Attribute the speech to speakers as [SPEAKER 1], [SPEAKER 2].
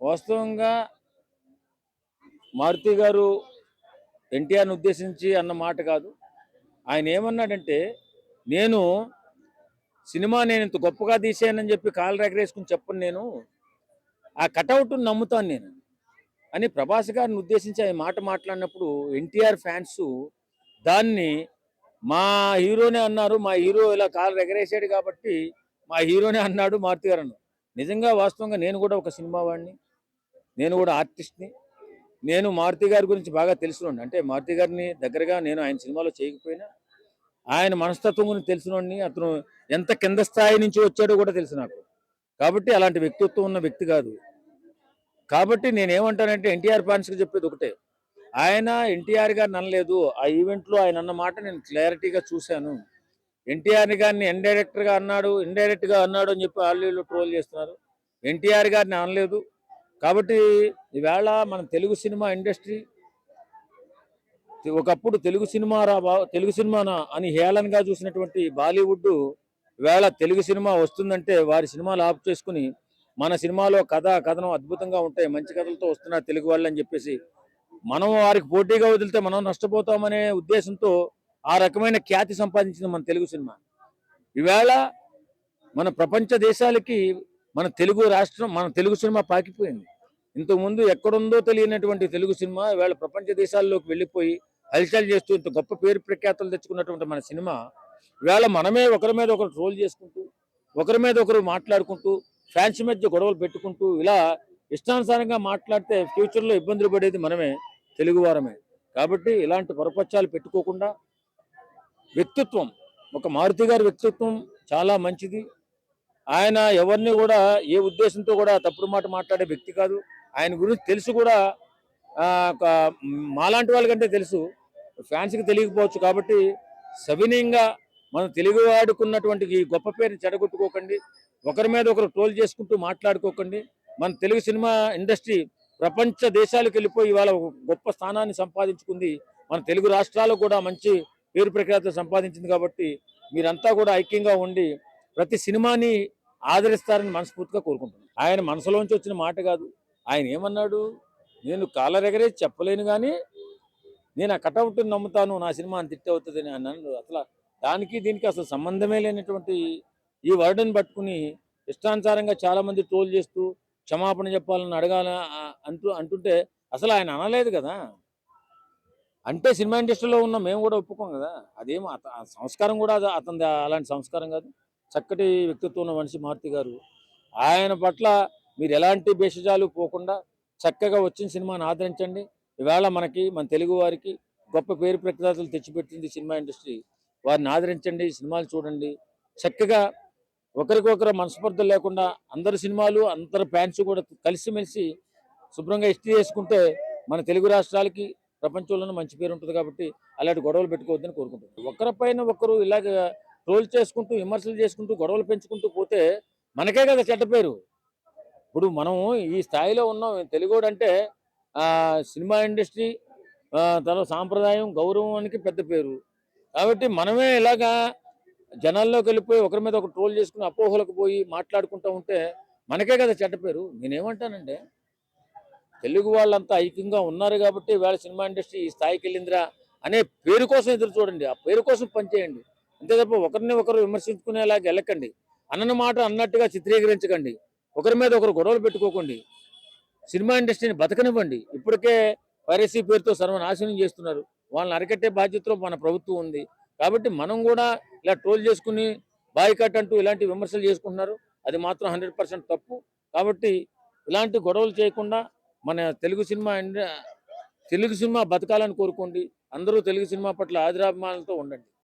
[SPEAKER 1] వాస్తవంగా మారుతి గారు ఎన్టీఆర్ని ఉద్దేశించి అన్న మాట కాదు. ఆయన ఏమన్నాడంటే నేను సినిమా నేను ఇంత గొప్పగా తీసానని చెప్పి కాలు రెగరేసుకుని చెప్పను నేను. ఆ కటౌట్ను నమ్ముతాను నేను. అని ప్రభాస్ గారిని ఉద్దేశించి ఆయన మాట మాట్లాడినప్పుడు ఎన్టీఆర్ ఫ్యాన్స్ దాన్ని మా హీరోనే అన్నారు మా హీరో ఇలా కాలు ఎగరేసాడు కాబట్టి మా హీరోనే అన్నాడు మారుతి గారు నిజంగా వాస్తవంగా నేను కూడా ఒక సినిమా వాడిని నేను కూడా ఆర్టిస్ట్ని. నేను మారుతి గారి గురించి బాగా తెలుసునండి అంటే మారుతి గారిని దగ్గరగా నేను ఆయన సినిమాలో చేయకపోయినా ఆయన మనస్తత్వం గురించి తెలిసినోడిని అతను ఎంత కింద స్థాయి నుంచి వచ్చాడో కూడా తెలుసు నాకు. కాబట్టి అలాంటి వ్యక్తిత్వం ఉన్న వ్యక్తి కాదు. కాబట్టి నేను ఏమంటానంటే ఎన్టీఆర్ ఫ్యాన్స్కి చెప్పేది ఒకటే. ఆయన ఎన్టీఆర్ గారిని అనలేదు. ఆ ఈవెంట్లో ఆయన అన్న మాట నేను క్లారిటీగా చూశాను. ఎన్టీఆర్ గారిని ఇండైరెక్ట్గా అన్నాడు ఇండైరెక్ట్గా అన్నాడు అని చెప్పి వాళ్ళు ట్రోల్ చేస్తున్నారు. ఎన్టీఆర్ గారిని అనలేదు. కాబట్టి ఈవేళ మన తెలుగు సినిమా ఇండస్ట్రీ ఒకప్పుడు తెలుగు సినిమా రా తెలుగు సినిమానా అని హేళనగా చూసినటువంటి బాలీవుడ్ వేళ తెలుగు సినిమా వస్తుందంటే వారి సినిమాలు ఆఫ్ చేసుకుని మన సినిమాలో కథ కథనం అద్భుతంగా ఉంటాయి మంచి కథలతో వస్తున్నారు తెలుగు వాళ్ళు అని చెప్పేసి మనం వారికి పోటీగా వదిలితే మనం నష్టపోతామనే ఉద్దేశంతో ఆ రకమైన ఖ్యాతి సంపాదించింది మన తెలుగు సినిమా. ఈవేళ మన ప్రపంచ దేశాలకి మన తెలుగు రాష్ట్రం మన తెలుగు సినిమా పాకిపోయింది. ఇంతకుముందు ఎక్కడుందో తెలియనటువంటి తెలుగు సినిమా ఇవాళ ప్రపంచ దేశాల్లోకి వెళ్ళిపోయి హల్చల్ చేస్తూ ఇంత గొప్ప పేరు ప్రఖ్యాతలు తెచ్చుకున్నటువంటి మన సినిమా ఇవాళ మనమే ఒకరి మీద ఒకరు ట్రోల్ చేసుకుంటూ ఒకరి మీద ఒకరు మాట్లాడుకుంటూ ఫ్యాన్స్ మధ్య గొడవలు పెట్టుకుంటూ ఇలా ఇష్టానుసారంగా మాట్లాడితే ఫ్యూచర్లో ఇబ్బందులు పడేది మనమే తెలుగువారమే కాబట్టి ఇలాంటి పొరపచ్చాలు పెట్టుకోకుండా వ్యక్తిత్వం ఒక మారుతి గారి వ్యక్తిత్వం చాలా మంచిది. ఆయన ఎవరిని కూడా ఏ ఉద్దేశంతో కూడా తప్పుడు మాట మాట్లాడే వ్యక్తి కాదు. ఆయన గురించి తెలుసు కూడా ఒక మాలాంటి వాళ్ళకంటే తెలుసు. ఫ్యాన్స్కి తెలియకపోవచ్చు కాబట్టి సవినీయంగా మనం తెలుగు వాడుకున్నటువంటి ఈ గొప్ప పేరుని చెడగొట్టుకోకండి. ఒకరి మీద ఒకరు ట్రోల్ చేసుకుంటూ మాట్లాడుకోకండి. మన తెలుగు సినిమా ఇండస్ట్రీ ప్రపంచ దేశాలకు వెళ్ళిపోయి ఇవాళ ఒక గొప్ప స్థానాన్ని సంపాదించుకుంది. మన తెలుగు రాష్ట్రాలు కూడా మంచి పేరు ప్రఖ్యాతులు సంపాదించింది కాబట్టి మీరంతా కూడా ఐక్యంగా ఉండి ప్రతి సినిమాని ఆదరిస్తారని మనస్ఫూర్తిగా కోరుకుంటున్నాను. ఆయన మనసులోంచి వచ్చిన మాట కాదు. ఆయన ఏమన్నాడు? నేను కాలరెగరే చెప్పలేను కానీ నేను ఆ కటౌట్ నమ్ముతాను నా సినిమా అని తిట్టే అవుతుంది అని అన్నాను అసలు దానికి దీనికి అసలు సంబంధమే లేనటువంటి ఈ వర్డ్ని పట్టుకుని ఇష్టానుసారంగా చాలామంది ట్రోల్ చేస్తూ క్షమాపణ చెప్పాలని అడగాల అంటూ అంటుంటే అసలు ఆయన అనలేదు కదా. అంటే సినిమా ఇండస్ట్రీలో ఉన్న మేము కూడా ఒప్పుకోం కదా. అదేమో అత- ఆ సంస్కారం కూడా అది అతని అలాంటి సంస్కారం కాదు. చక్కటి వ్యక్తిత్వం ఉన్న మనిషి మారుతి గారు. ఆయన పట్ల మీరు ఎలాంటి భేషజాలు పోకుండా చక్కగా వచ్చిన సినిమాను ఆదరించండి. ఇవాళ మనకి మన తెలుగు వారికి గొప్ప పేరు ప్రఖ్యాతలు తెచ్చిపెట్టింది సినిమా ఇండస్ట్రీ. వారిని ఆదరించండి సినిమాలు చూడండి. చక్కగా ఒకరికొకరు మనస్పర్ధలు లేకుండా అందరు సినిమాలు అందరు ఫ్యాన్స్ కూడా కలిసిమెలిసి శుభ్రంగా ఇష్టి చేసుకుంటే మన తెలుగు రాష్ట్రాలకి ప్రపంచంలోనే మంచి పేరు ఉంటుంది కాబట్టి అలాంటి గొడవలు పెట్టుకోవద్దని కోరుకుంటున్నాను. ఒకరిపైన ఒకరు ఇలాగ ట్రోల్ చేసుకుంటూ విమర్శలు చేసుకుంటూ గొడవలు పెంచుకుంటూ పోతే మనకే కదా చెడ్డ పేరు. ఇప్పుడు మనం ఈ స్థాయిలో ఉన్నాం. తెలుగుడు అంటే సినిమా ఇండస్ట్రీ తన సాంప్రదాయం గౌరవానికి పెద్ద పేరు. కాబట్టి మనమే ఇలాగా జనాల్లోకి వెళ్ళిపోయి ఒకరి మీద ఒకరు ట్రోల్ చేసుకుని అపోహలకు పోయి మాట్లాడుకుంటూ ఉంటే మనకే కదా చెడ్డ పేరు. నేనేమంటానంటే తెలుగు వాళ్ళంతా ఐక్యంగా ఉన్నారు కాబట్టి వేళ సినిమా ఇండస్ట్రీ ఈ స్థాయికి వెళ్ళిందిరా అనే పేరు కోసం ఎదురు చూడండి. ఆ పేరు కోసం పనిచేయండి. అంతే తప్ప ఒకరిని ఒకరు విమర్శించుకునేలాగా వెళ్ళకండి. అన్నని మాట అన్నట్టుగా చిత్రీకరించకండి. ఒకరి మీద ఒకరు గొడవలు పెట్టుకోకండి. సినిమా ఇండస్ట్రీని బతకనివ్వండి. ఇప్పటికే వైరసీ పేరుతో సర్వనాశనం చేస్తున్నారు. వాళ్ళని అరికట్టే బాధ్యతలో మన ప్రభుత్వం ఉంది. కాబట్టి మనం కూడా ఇలా ట్రోల్ చేసుకుని బాయికట్ అంటూ ఇలాంటి విమర్శలు చేసుకుంటున్నారు. అది మాత్రం హండ్రెడ్ తప్పు. కాబట్టి ఇలాంటి గొడవలు చేయకుండా మన తెలుగు సినిమా తెలుగు సినిమా బతకాలని కోరుకోండి. అందరూ తెలుగు సినిమా పట్ల ఆదిరాభిమానులతో ఉండండి.